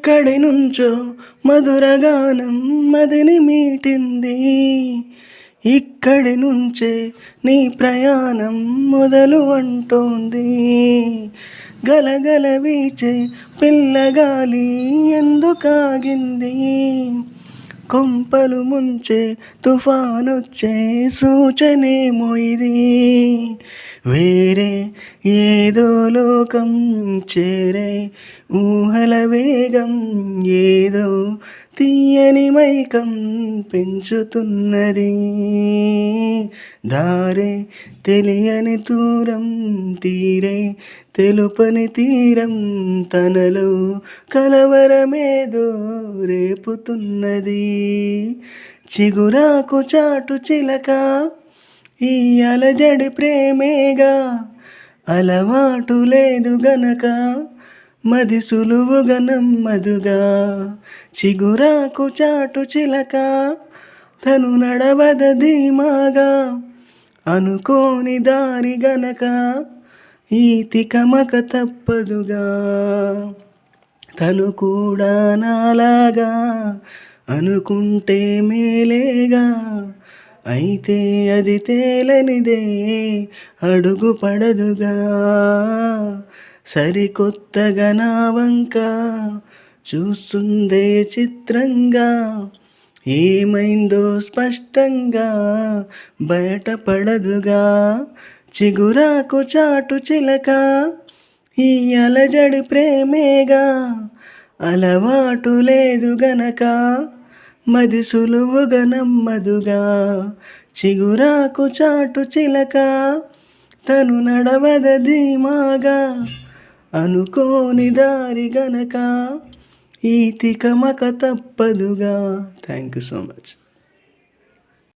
ఎక్కడి నుంచో మధురగానం మదిని మీటింది. ఇక్కడి నుంచే నీ ప్రయాణం మొదలు అంటోంది. గలగల వీచే పిల్లగాలి ఎందుకాగింది? కొంపలు ముంచే తుఫానొచ్చే సూచనేమో ఇది. వేరే ఏదో లోకం చేరే ఊహల వేగం ఏదో తీయని మైకం పెంచుతున్నది. దారే తెలియని దూరం తీరే తెలుపని తీరం తనలో కలవరమేదో రేపుతున్నది చిగురాకు చాటు చిలక ఈ అలజడి ప్రేమేగా అలవాటు లేదు గనక మది సులువుగా నమ్మదుగా. చిగురాకు చాటు చిలక తను నడవద ధీమాగా అనుకోని దారి గనక ఈ తికమక తప్పదుగా. తను కూడా నాలాగా అనుకుంటే మేలేగా. అయితే అది తేలనిదే అడుగు పడదుగా. సరికొత్తగా నా వంక చూస్తుందే చిత్రంగా. ఏమైందో స్పష్టంగా బయటపడదుగా. చిగురాకు చాటు చిలక ఈ అలజడి ప్రేమేగా. అలవాటు లేదు గనక మది సులువుగా నమ్మదుగా. చిగురాకు చాటు చిలక తను నడవద ధీమాగా అనుకోని దారి గనక ఈ తికమక తప్పదుగా. Thank you so much